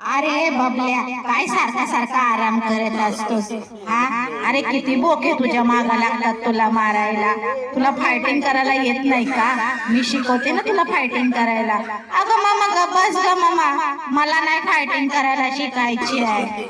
अरे बबल्या काय सारखा सारखा आराम करत असतोस? हा? अरे किती बोके तुझ्या मागा लागतात तुला मारायला? तुला फायटिंग करायला येत नाही का? मी शिकवते ना तुला फायटिंग करायला. अगं मामा ग बस ग मामा. मला नाही फायटिंग करायला शिकायची आहे.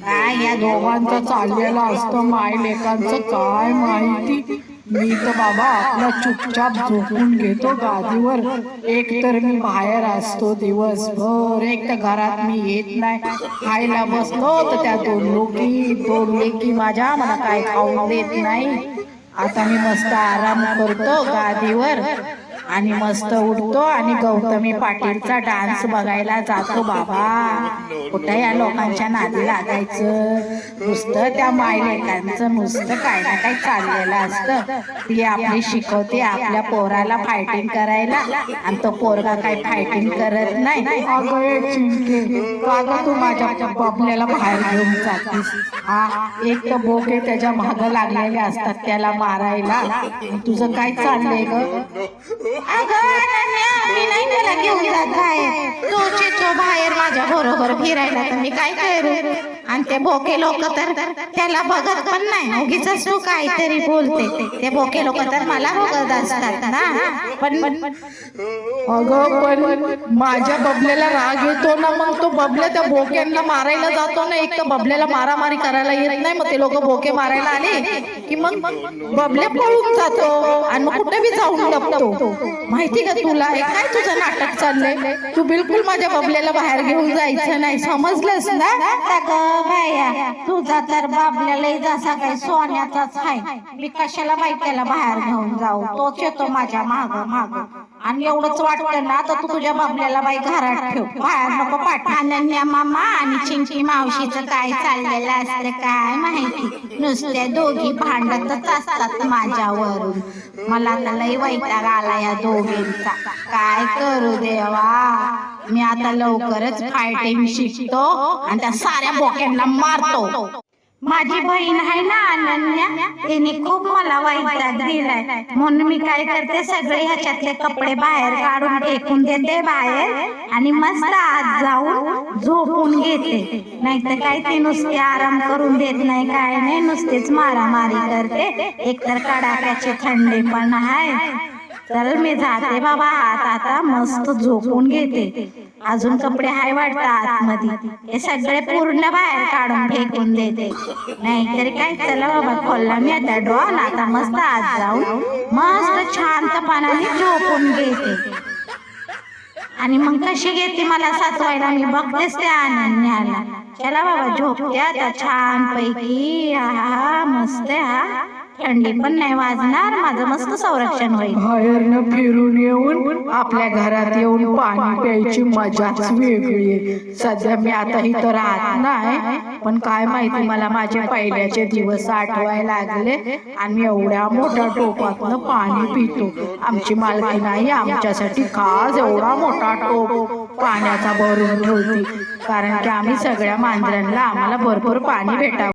काय या दोघांचं चाललेलं असतं माय लेकांचं काय माहिती? मी तर बाबा आपला चुपचाप झोपून घेतो गादीवर. एक तर मी बाहेर असतो दिवसभर. एक तर घरात मी येत नाही. खायला बसलो तर त्या दोन लोकी दोन लेकी माझ्या मला काय खाऊन देत नाही. आता मी मस्त आराम करतो गादीवर. आणि मस्त उठतो आणि गौतमी पाटीलचा डान्स बघायला जातो बाबा. कुठं या लोकांच्या नादी लागायचं? नुसतं त्या मायलेकांचं नुसतं काय ना काय चाललेलं असतं. ती आपली शिकवते आपल्या पोराला फायटिंग करायला आणि तो पोरगा काय फायटिंग करत नाही. का तू माझ्या बबल्याला बाहेर घेऊन जातीस. हा एक तर बोके त्याच्या मागं लागलेले असतात त्याला मारायला. तुझं काय चाललंय ग? मी नाही त्याला घेऊन जात बाहेर. तो येतो बाहेर माझ्या बरोबर फिरायला तर मी काय करू? आणि ते बोके लोक तर त्याला बघत पण नाही. उगीच तू काहीतरी बोलते. ते बोके लोक तर मला बघत असतात ना. पण अगं पण माझ्या बबल्याला राग येतो ना मग तो बबल्या त्या बोक्यांना मारायला जातो ना. एक तर बबल्याला मारामारी करायला येत नाही मग ते लोक बोके मारायला आले की मग बबल्या पळून जातो आणि मग कुठे बी जाऊन लपतो. माहिती का तुला? हे काय तुझं नाटक चाललंय? तू बिलकुल माझ्या बबल्याला बाहेर घेऊन जायचं नाही. समजलंस ना? तुझा तर बाबल्याला जसा काही सोन्याचाच आहे. मी कशाला बाई त्याला बाहेर घेऊन जाऊ? तोच येतो माझ्या माग माग. आणि एवढंच वाटतं ना तर तू तुझ्या बाबल्याला बाई घरात ठेव. बाहेर नको पाठ अनन्या मामा आणि चिंकी मावशीचं काय चाललेलं असतं काय माहिती? नुसत्या दोघी भांडतच असतात माझ्यावरून. मला तर लई वैताग आला या दोघींचा. काय करू देवा? मी आता लवकरच फायटिंग शिकतो आणि त्या साऱ्या बोक्यांना मारतो. माझी बहीण आहे ना अनन्या. तिने खूप मला वैताग दिलाय. म्हणून मी काय करते सगळे ह्याच्यातले कपडे बाहेर काढून फेकून देते बाहेर आणि मस्त आत जाऊन झोपून घेते. नाहीतर काय ती नुसती आराम करून देत नाही काय नाही नुसतीच मारामारी करते. एकतर कडाक्याची थंडी पण आहे चल मी जाते बाबा आत आता मस्त झोपून घेते. अजून कपडे हाय वाटतं आतमध्ये. हे सगळे पूर्ण बाहेर काढून फेकून देते. नाहीतरी काय चला बाबा खोलला मी आता डॉल आता मस्त आत जाऊन मस्त शांतपणाने झोपून घेते. आणि मग कशी घेते मला साचवायला? मी बघतेच त्या अनन्याला. चला बाबा झोपते आता छान पैकी हा मस्त हा. थंडी पण नाही वाजणार माझं मस्त संरक्षण होईल. बाहेरनं फिरून येऊन आपल्या घरात येऊन पाणी प्यायची मजाच वेगळी. आहे सध्या मी आता इथं राहत नाही पण काय माहिती मला माझे पहिल्याचे दिवस आठवायला लागले आणि मी एवढ्या मोठ्या टोपातनं पाणी पितो. आमची मालकी नाही आमच्यासाठी खास एवढा मोठा टोप पाण्याचा भरून ठेवते. कारण की आम्ही सगळ्या मांजरांना आम्हाला भरपूर पाणी भेटावं.